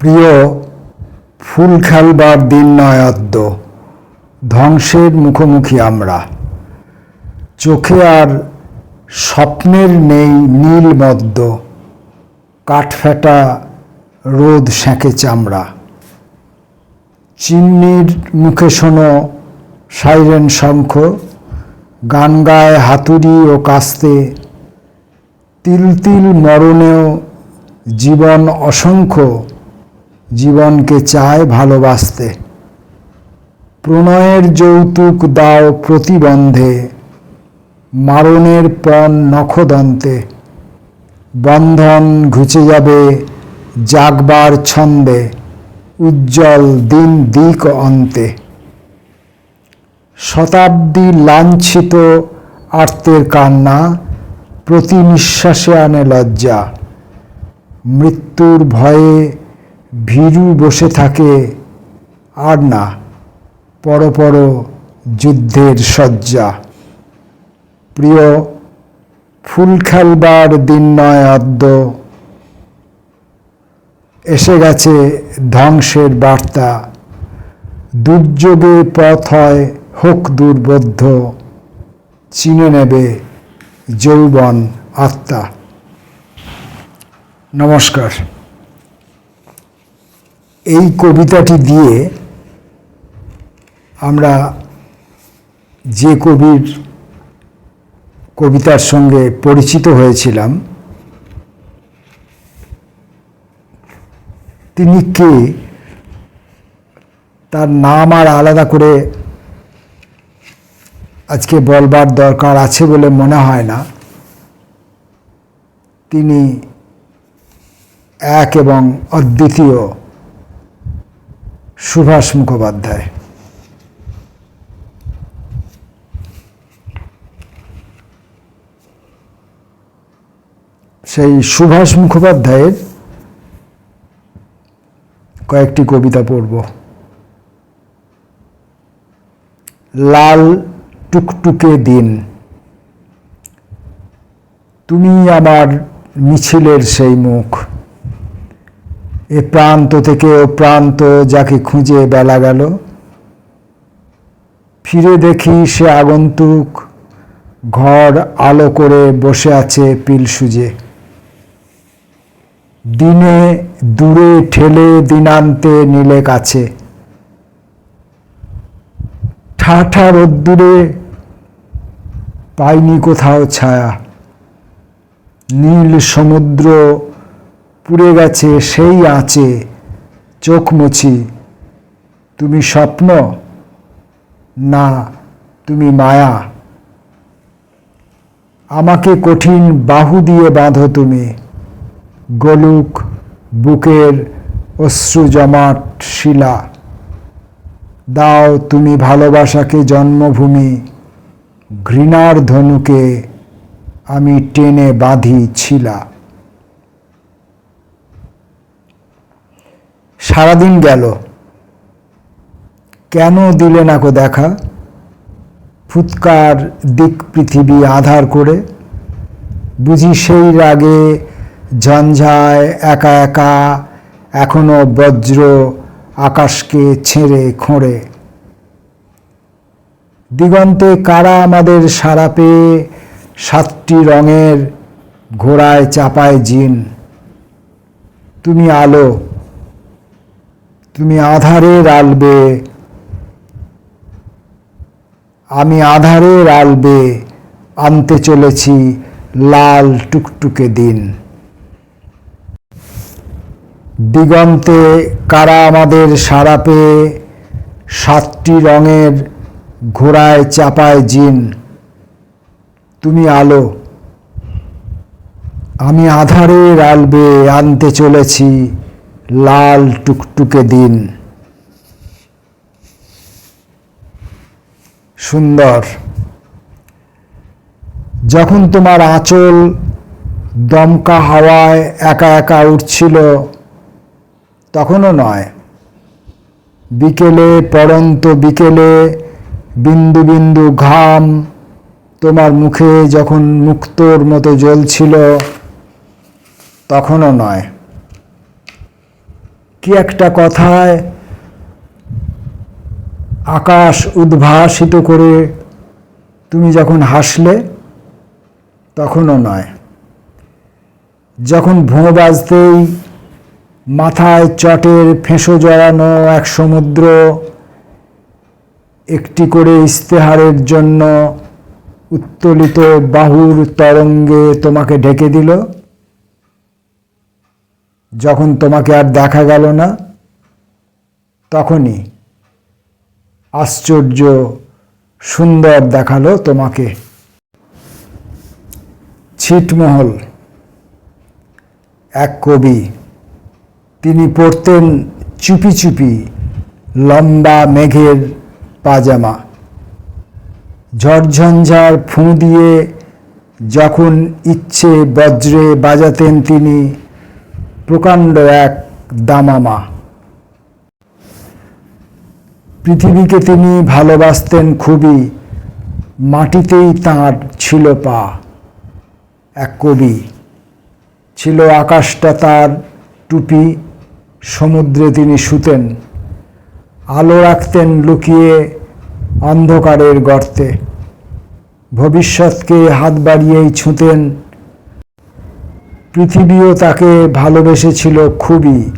প্রিয় ফুল খেলবার দিন নয় ধ্বংসের মুখোমুখি আমরা। চোখে আর স্বপ্নের নেই নীল মদ্য কাঠফেটা রোদ সেঁকে চামড়া। চিমনির মুখে শোনো সাইরেন শঙ্খ, গান গায় হাতুড়ি ও কাস্তে, তিল তিল মরণেও জীবন অসংখ্য। জীবনকে চায় ভালোবাসতে। প্রণয়ের যৌতুক দাও প্রতিবন্ধে, মারণের পণ নখদন্তে। বন্ধন ঘুচে যাবে জাগবার ছন্দে, উজ্জ্বল দিন দিক অন্তে। শতাব্দী লাঞ্ছিত আর্তের কান্না, প্রতি নিঃশ্বাসে আনে লজ্জা। মৃত্যুর ভয়ে ভীরু বসে থাকে আর না, পর পর যুদ্ধের শয্যা। প্রিয়, ফুল খেলবার দিন নয় আদ্য। এসে গেছে ধ্বংসের বার্তা। দুর্যোগে পথ হয় হোক দুর্বোধ্য, চিনে নেবে যৌবন আত্মা। নমস্কার। এই কবিতাটি দিয়ে আমরা যে কবির কবিতার সঙ্গে পরিচিত হয়েছিলাম, তিনি কে? তার নাম আর আলাদা করে আজকে বলবার দরকার আছে বলে মনে হয় না। তিনি এক এবং অদ্বিতীয়। সুভাষ মুখোপাধ্যায়। সেই সুভাষ মুখোপাধ্যায়ের কয়েকটি কবিতা পড়ব। লাল টুকটুকে দিন, তুমি আমার মিছিলের সেই মুখ এ প্রান্ত থেকে ও প্রান্ত যাকে খুঁজে বেলা গেল। ফিরে দেখি সে আগন্তুক ঘর আলো করে বসে আছে পিল সুজে দিনে দূরে ঠেলে দিনান্তে নিলে কাছে ঠাঠা রোদ্দুরে পাইনি কোথাও ছায়া। নীল সমুদ্র পুড়ে গেছে, সেই আঁচে চোখ মুছি, তুমি স্বপ্ন? না, তুমি মায়া। আমাকে কঠিন বাহু দিয়ে বাঁধো তুমি। গলুক বুকের অশ্রু জমাট শিলা। দাও তুমি ভালোবাসাকে জন্মভূমি। ঘৃণার ধনুকে আমি টেনে বাঁধি ছিলা। সারাদিন গেল। কেন দিলে না কো দেখা? ফুৎকার দিক পৃথিবী আধার করে। বুঝি সেই রাগে ঝঞ্ঝায় একা একা এখনও বজ্র আকাশকে ছেড়ে খোঁড়ে। দিগন্তে কারা আমাদের সারা পেয়ে সাতটি রঙের ঘোড়ায় চাপায় জিন? তুমি আলো তুমি আধারের আলবে। আমি আধারের আলবে আনতে চলেছি লাল টুকটুকে দিন। দিগন্তে কারা আমাদের সারা পেয়ে সাতটি রঙের ঘোড়ায় চাপায় জিন। তুমি আলো। আমি আধারের আলবে আনতে চলেছি লাল টুকটুকে দিন। সুন্দর। যখন তোমার আঁচল দমকা হাওয়ায় একা একা উঠছিল, তখনও নয়। বিকেলে, পড়ন্ত বিকেলে, বিন্দু বিন্দু ঘাম তোমার মুখে যখন মুক্তোর মতো জ্বলছিল, তখনও নয়। কি একটা কথায় আকাশ উদ্ভাসিত করে তুমি যখন হাসলে, তখনও নয়। যখন ভোঁ বাজতেই মাথায় চটের ফেঁসো জড়ানো এক সমুদ্র একটি করে ইস্তেহারের জন্য উত্তোলিত বাহুর তরঙ্গে তোমাকে ঢেকে দিল যখন তোমাকে আর দেখা গেল না, তখনই আশ্চর্য সুন্দর দেখাল তোমাকে। ছিটমহল, এক কবি, তিনি পড়তেন চুপি চুপি লম্বা মেঘের পাজামা। ঝড়ঝঞ্ঝার ফুঁ দিয়ে যখন ইচ্ছে বজ্রে বাজাতেন তিনি প্রকাণ্ড এক দামামা। পৃথিবীকে তিনি ভালোবাসতেন খুবই, মাটিতেই তাঁর ছিল পা, এক কবি। ছিল আকাশটা তার টুপি, সমুদ্রে তিনি শুতেন, আলো রাখতেন লুকিয়ে অন্ধকারের গর্তে। ভবিষ্যৎকে হাত বাড়িয়েই ছুঁতেন পৃথিবীও তাকে ভালোবেসেছিল খুবই।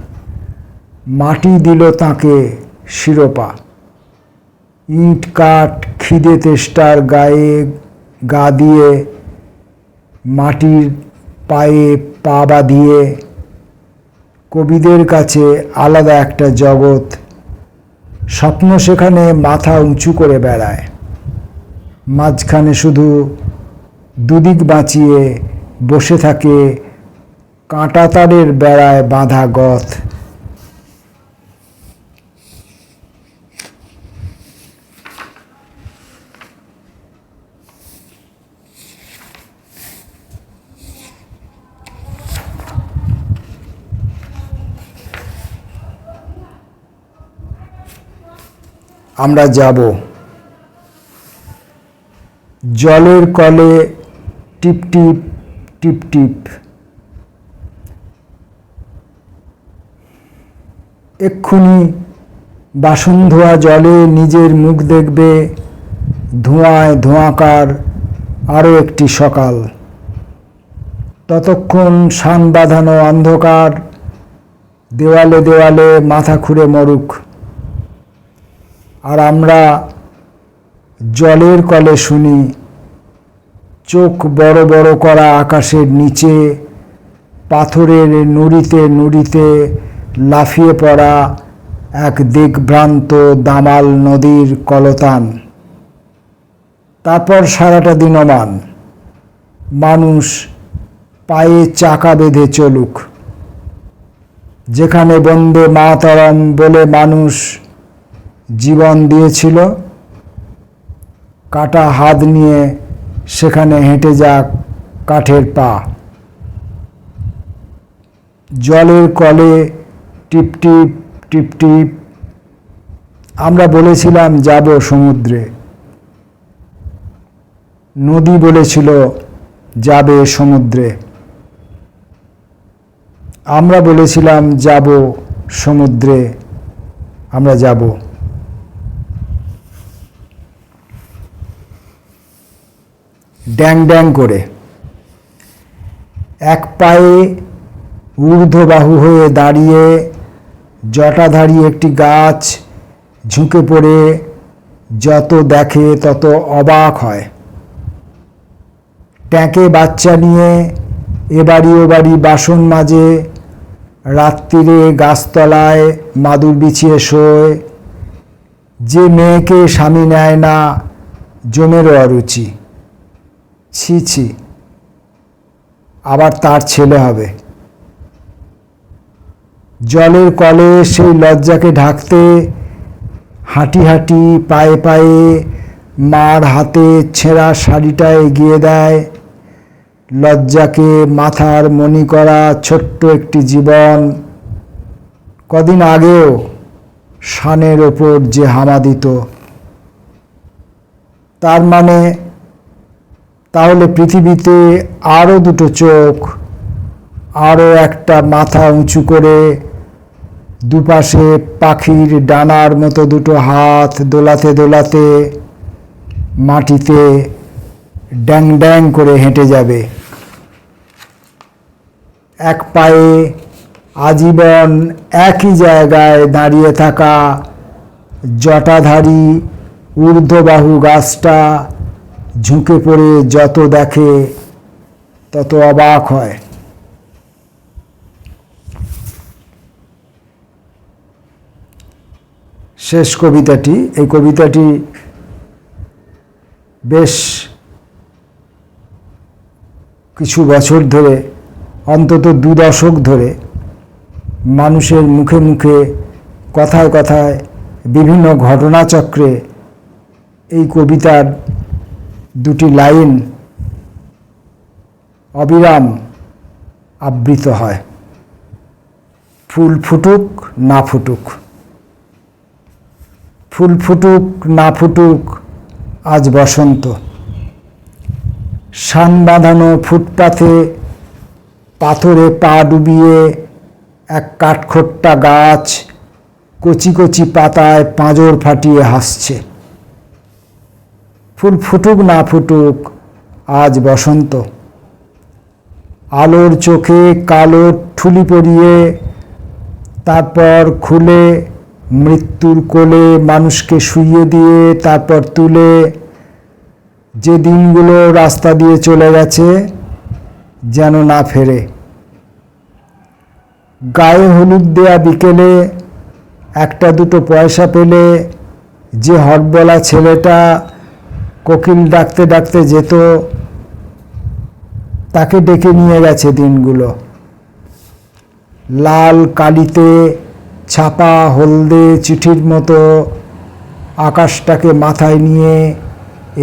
মাটি দিল তাকে শিরোপা। ইট, কাঠ, খিদে তেষ্টার গায়ে গা দিয়ে, মাটির পায়ে পা বাঁধিয়ে, কবিদের কাছে আলাদা একটা জগৎ, স্বপ্ন সেখানে মাথা উঁচু করে বেড়ায়। মাঝখানে শুধু দুদিক বাঁচিয়ে বসে থাকে কাঁটাতারের বেড়ায় বাঁধা গথ। আমরা যাব। জলের কলে টিপ টিপ টিপ টিপ এক্ষুনি বাসন ধোয়া জলে নিজের মুখ দেখবে ধোঁয়ায় ধোঁয়াকার আরও একটি সকাল। ততক্ষণ শান বাঁধানো অন্ধকার, দেওয়ালে দেওয়ালে মাথা খুঁড়ে মরুক। আর আমরা জলের কলে শুনি, চোখ বড় বড় করা আকাশের নিচে, পাথরের নুড়িতে নুড়িতে লাফিয়ে পড়া এক দিগ্ভ্রান্ত দামাল নদীর কলতান। তারপর সারাটা দিন অমান। মানুষ পায়ে চাকা বেঁধে চলুক। যেখানে বন্দে মাতরম বলে মানুষ জীবন দিয়েছিল, কাটা হাত নিয়ে সেখানে হেঁটে যাক কাঠের পা। জলের কলে টিপ টিপ টিপ টিপ। আমরা বলেছিলাম যাব সমুদ্রে। নদী বলেছিল যাবে সমুদ্রে। আমরা বলেছিলাম যাব সমুদ্রে। আমরা যাব। ড্যাং ড্যাং করে। এক পায়ে ঊর্ধ্ববাহু হয়ে দাঁড়িয়ে জটাধারী একটি গাছ ঝুঁকে পড়ে, যত দেখে তত অবাক হয়। ট্যাঁকে বাচ্চা নিয়ে এবাড়ি ওবাড়ি বাসন মাজে, রাত্রিরে গাছতলায় মাদুর বিছিয়ে শোয়। যে মেয়েকে স্বামী নেয় না, জমেরও অরুচি। ছি ছি, আবার তার ছেলে হবে। জলের কলে সেই লজ্জাকে ঢাকতে হাঁটি হাঁটি পায়ে পায়ে মার হাতে ছেঁড়া শাড়িটা এগিয়ে দেয়। লজ্জাকে মাথার মনি করা ছোট্ট একটি জীবন। কদিন আগেও শানের ওপর যে হামা দিত। তার মানে তাহলে পৃথিবীতে আরও দুটো চোখ আরও একটা মাথা উঁচু করে দুপাশে পাখির ডানার মতো দুটো হাত দোলাতে দোলাতে মাটিতে ড্যাং ড্যাং করে হেঁটে যাবে। এক পায়ে আজীবন একই জায়গায় দাঁড়িয়ে থাকা জটাধারী ঊর্ধ্ববাহু গাছটা ঝুঁকে পড়ে যত দেখে তত অবাক হয়। শেষ কবিতাটি, এই কবিতাটি বেশ কিছু বছর ধরে, অন্তত দু দশক ধরে মানুষের মুখে মুখে, কথায় কথায় বিভিন্ন ঘটনাচক্রে এই কবিতার দুটি লাইন অবিরাম আবৃত হয়। ফুল ফুটুক, না ফুটুক। ফুল ফুটুক, না ফুটুক, আজ বসন্ত। শান বাঁধানো ফুটপাথে পাথরে পা ডুবিয়ে এক কাঠখোট্টা গাছ কচি কচি পাতায় পাঁজর ফাটিয়ে হাসছে। ফুল ফুটুক, না ফুটুক, আজ বসন্ত। আলোর চোখে কালো ঠুলি পরিয়ে তারপর খুলে মৃত্যুর কোলে মানুষকে শুইয়ে দিয়ে তারপর তুলে যে দিনগুলো রাস্তা দিয়ে চলে গেছে যেন না ফেরে। গায়ে হলুদ দেয়া বিকেলে একটা দুটো পয়সা পেলে যে হটবলা ছেলেটা কোকিল ডাকতে ডাকতে যেত, তাকে ডেকে নিয়ে গেছে দিনগুলো। লাল কালিতে ছাপা হলদে চিঠির মতো আকাশটাকে মাথায় নিয়ে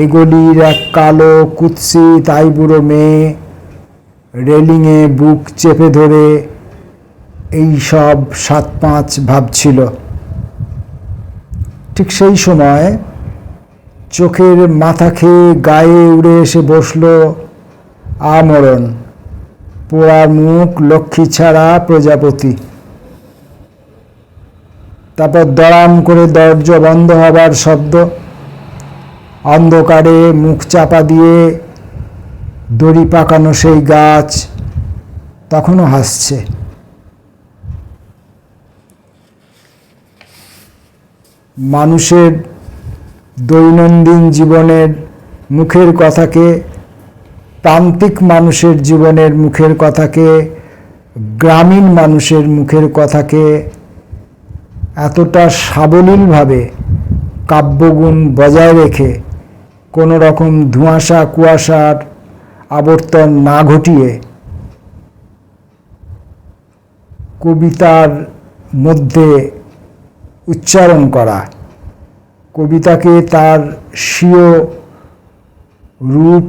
এগলির এক কালো কুৎসিত আইবুড়ো মেয়ে রেলিংয়ে বুক চেপে ধরে এই সব সাত পাঁচ ভাবছিল। ঠিক সেই সময় চোখের মাথা খেয়ে গায়ে উড়ে এসে বসল আমরণ পোড়া মুখ লক্ষ্মী ছাড়া প্রজাপতি। তারপর দড়াম করে দরজা বন্ধ হবার শব্দ। অন্ধকারে মুখ চাপা দিয়ে দড়ি পাকানো সেই গাছ তখনও হাসছে। মানুষের দৈনন্দিন জীবনের মুখের কথাকে, প্রান্তিক মানুষের জীবনের মুখের কথাকে, গ্রামীণ মানুষের মুখের কথাকে এতটা সাবলীলভাবে কাব্যগুণ বজায় রেখে কোনো রকম ধোঁয়াশা কুয়াশার আবর্তন না ঘটিয়ে কবিতার মধ্যে উচ্চারণ করা, কবিতাকে তার স্বীয় রূপ,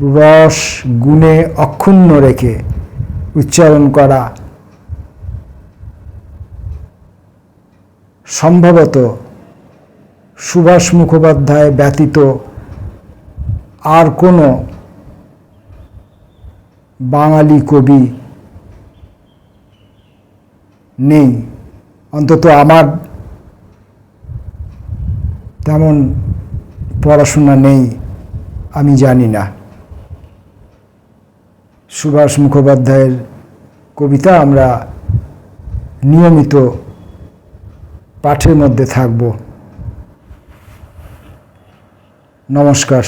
রস, গুণে অক্ষুণ্ণ রেখে উচ্চারণ করা সম্ভবত সুভাষ মুখোপাধ্যায় ব্যতীত আর কোনো বাঙালি কবি নেই। অন্তত আমার তেমন পড়াশোনা নেই, আমি জানি না। সুভাষ মুখোপাধ্যায়ের কবিতা আমরা নিয়মিত পাঠের মধ্যে থাকব। নমস্কার।